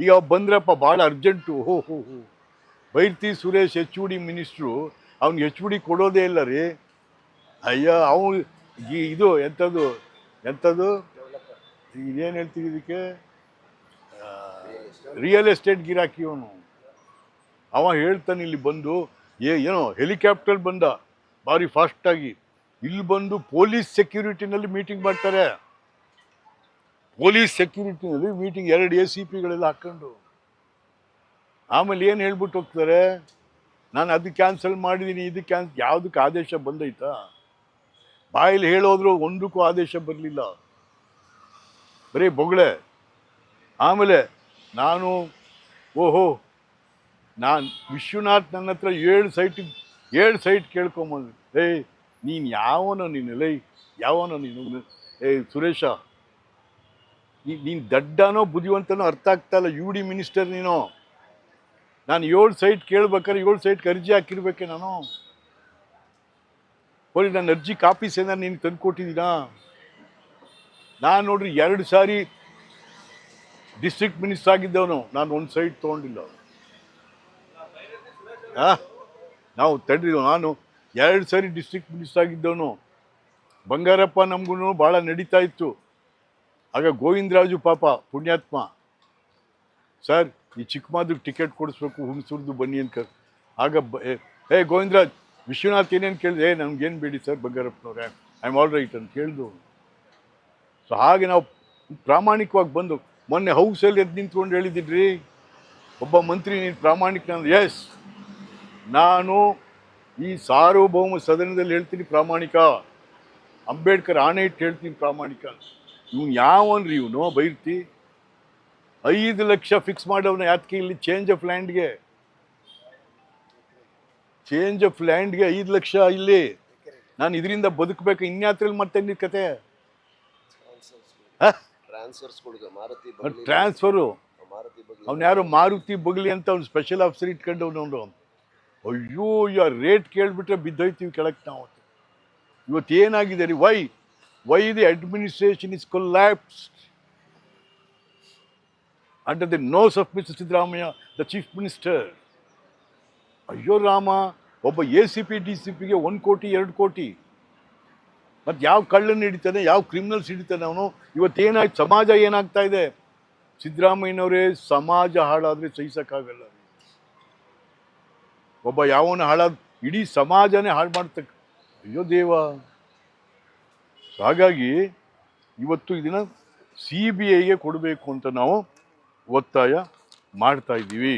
ಈಗ ಬಂದ್ರಪ್ಪ, ಭಾಳ ಅರ್ಜೆಂಟು ಹೋ ಹೋ ಹೋ. Byrathi Suresh H D minister ಅವ್ನಿಗೆ ಎಚ್ ಡಿ ಕೊಡೋದೇ ಇಲ್ಲ ರೀ. ಅಯ್ಯ, ಅವನು ಇದು ಎಂಥದ್ದು ಎಂಥದ್ದು ಇದೇನು ಹೇಳ್ತೀವಿ ಇದಕ್ಕೆ? ರಿಯಲ್ ಎಸ್ಟೇಟ್ ಗಿರಾಕಿ ಅವನು. ಅವ ಹೇಳ್ತಾನೆ ಇಲ್ಲಿ ಬಂದು, ಏ, ಏನೋ ಹೆಲಿಕಾಪ್ಟರ್ ಬಂದ, ಭಾರಿ ಫಾಸ್ಟಾಗಿ ಇಲ್ಲಿ ಬಂದು ಪೊಲೀಸ್ ಸೆಕ್ಯೂರಿಟಿನಲ್ಲಿ ಮೀಟಿಂಗ್ ಮಾಡ್ತಾರೆ. ಪೊಲೀಸ್ ಸೆಕ್ಯೂರಿಟಿನಲ್ಲಿ ಮೀಟಿಂಗ್ ಎರಡು ಎ ಸಿ ಪಿಗಳೆಲ್ಲ ಹಾಕ್ಕೊಂಡು. ಆಮೇಲೆ ಏನು ಹೇಳ್ಬಿಟ್ಟು ಹೋಗ್ತಾರೆ? ನಾನು ಅದು ಕ್ಯಾನ್ಸಲ್ ಮಾಡಿದ್ದೀನಿ ಇದು ಕ್ಯಾನ್ಸ್ ಯಾವುದಕ್ಕೆ ಆದೇಶ ಬಂದೈತಾ? ಬಾಯಲ್ಲಿ ಹೇಳೋದ್ರು ಒಂದಕ್ಕೂ ಆದೇಶ ಬರಲಿಲ್ಲ. ಬರೀ ಬೊಗಳೆ. ಆಮೇಲೆ ನಾನು, ಓಹೋ, ನಾನು ವಿಶ್ವನಾಥ್ ನನ್ನ ಹತ್ರ ಏಳು ಸೈಟಿಗೆ ಏಳು ಸೈಟ್ ಕೇಳ್ಕೊಂಬಂದು. ಏಯ್, ನೀನು ಯಾವನೋ ನೀನು, ಲೈ, ಯಾವನೋ ನೀನು, ಏಯ್, ಸುರೇಶ. ನೀನು ದಡ್ಡನೋ ಬುದ್ಧಿವಂತನೋ ಅರ್ಥ ಆಗ್ತಾ ಇಲ್ಲ. ಯು ಡಿ ಮಿನಿಸ್ಟರ್ ನೀನು. ನಾನು ಏಳು ಸೈಟ್ ಕೇಳ್ಬೇಕಾದ್ರೆ ಏಳು ಸೈಟ್ಗೆ ಅರ್ಜಿ ಹಾಕಿರ್ಬೇಕೆ ನಾನು. ಹೋಗಿ ನನ್ನ ಅರ್ಜಿ ಕಾಪೀಸ್ ಏನಾರು ನೀನು ತಂದು ಕೊಟ್ಟಿದ್ದೀನಾ ನಾನು ನೋಡ್ರಿ ಎರಡು ಸಾರಿ ಡಿಸ್ಟ್ರಿಕ್ಟ್ ಮಿನಿಸ್ಟರ್ ಆಗಿದ್ದವನು. ನಾನು ಒಂದು ಸೈಟ್ ತೊಗೊಂಡಿಲ್ಲ ನಾವು ತಡ್ರಿ, ನಾನು ಎರಡು ಸಾರಿ ಡಿಸ್ಟ್ರಿಕ್ಟ್ ಮಿನಿಸ್ಟರ್ ಆಗಿದ್ದವನು. ಬಂಗಾರಪ್ಪ ನಮಗೂ ಭಾಳ ನಡೀತಾ ಇತ್ತು. ಆಗ ಗೋವಿಂದರಾಜು ಪಾಪ ಪುಣ್ಯಾತ್ಮ. ಸರ್, ಈ ಚಿಕ್ಕಮಾದ್ರಿಗೆ ಟಿಕೆಟ್ ಕೊಡಿಸ್ಬೇಕು, ಹುಣಸೂರ್ದು ಬನ್ನಿ ಅಂತ ಆಗ ಬ- ಏ- ಗೋವಿಂದರಾಜ್, ವಿಶ್ವನಾಥ್ ಏನೇನು ಕೇಳಿದೆ ಏ, ನಮ್ಗೇನು ಬೇಡಿ ಸರ್ ಬಂಗಾರಪ್ಪನವ್ರೆ ಐ ಆಮ್ ಆಲ್ ರೈಟ್ ಅಂತ ಕೇಳಿದು. ಸೊ ಹಾಗೆ ನಾವು ಪ್ರಾಮಾಣಿಕವಾಗಿ ಬಂದು, ಮೊನ್ನೆ ಹೌಸಲ್ಲಿ ಎದ್ದು ನಿಂತ್ಕೊಂಡು ಹೇಳಿದ್ರಿ ಒಬ್ಬ ಮಂತ್ರಿ ನೀನು ಪ್ರಾಮಾಣಿಕ ಎಸ್ ನಾನು ಈ ಸಾರ್ವಭೌಮ ಸದನದಲ್ಲಿ ಹೇಳ್ತೀನಿ ಪ್ರಾಮಾಣಿಕ. ಅಂಬೇಡ್ಕರ್ ಆಣೆ ಇಟ್ಟು ಹೇಳ್ತೀನಿ ಪ್ರಾಮಾಣಿಕ ಇವ್ನು ಯಾವನ್ರಿ ಇವನು ಬೈರ್ತಿ? ಐದು ಲಕ್ಷ ಫಿಕ್ಸ್ ಮಾಡವನ ಯಾತಕ್ಕೆ ಇಲ್ಲಿ ಚೇಂಜ್ ಆಫ್ ಲ್ಯಾಂಡ್ಗೆ ಚೇಂಜ್ ಆಫ್ ಲ್ಯಾಂಡ್ಗೆ ಐದು ಲಕ್ಷ ಇಲ್ಲಿ. ನಾನು ಇದರಿಂದ ಬದುಕಬೇಕು ಇನ್ಯಾತ್ರಲ್ಲಿ ಮತ್ತೆ ನಿನ್ನ ಕತೆ? ಟ್ರಾನ್ಸ್ಫರು ಅವ್ನು ಯಾರೋ ಮಾರುತಿ ಬಗ್ಲಿ ಅಂತ ಅವ್ನು ಸ್ಪೆಷಲ್ ಆಫೀಸರ್ ಇಟ್ಕೊಂಡು ಅವನು. ಅಯ್ಯೋ ಯಾ ರೇಟ್ ಕೇಳಿಬಿಟ್ರೆ ಬಿದ್ದೋಯ್ತೀವಿ ಕೆಳಕ್ಕೆ ನಾವು. ಇವತ್ತು ಏನಾಗಿದೆ ರೀ? Why why the administration is collapsed? Under the nose of Mr. Siddaramaiah the chief minister ಅಯ್ಯೋ ರಾಮ ಒಬ್ಬ A C P D C ಪಿಗೆ ಒಂದು ಕೋಟಿ, ಎರಡು ಕೋಟಿ. ಮತ್ತು ಯಾವ ಕಳ್ಳನ್ನು ಹಿಡಿತಾನೆ, ಯಾವ ಕ್ರಿಮಿನಲ್ಸ್ ಹಿಡಿತಾನೆ ಅವನು? ಇವತ್ತೇನಾಯ್ತು? ಸಮಾಜ ಏನಾಗ್ತಾ ಇದೆ? ಸಿದ್ದರಾಮಯ್ಯನವರೇ ಸಮಾಜ ಹಾಳಾದರೆ ಸಹಿಸೋಕ್ಕಾಗಲ್ಲ. ಒಬ್ಬ ಯಾವನ ಹಾಳಾದ ಇಡೀ ಸಮಾಜನೇ ಹಾಳು ಮಾಡ್ತಕ್ಕ ಅಯ್ಯೋ ದೇವ. ಹಾಗಾಗಿ ಇವತ್ತು ಇದನ್ನು ಸಿ ಬಿ ಐಗೆ ಕೊಡಬೇಕು ಅಂತ ನಾವು ಒತ್ತಾಯ ಮಾಡ್ತಾ ಇದ್ದೀವಿ.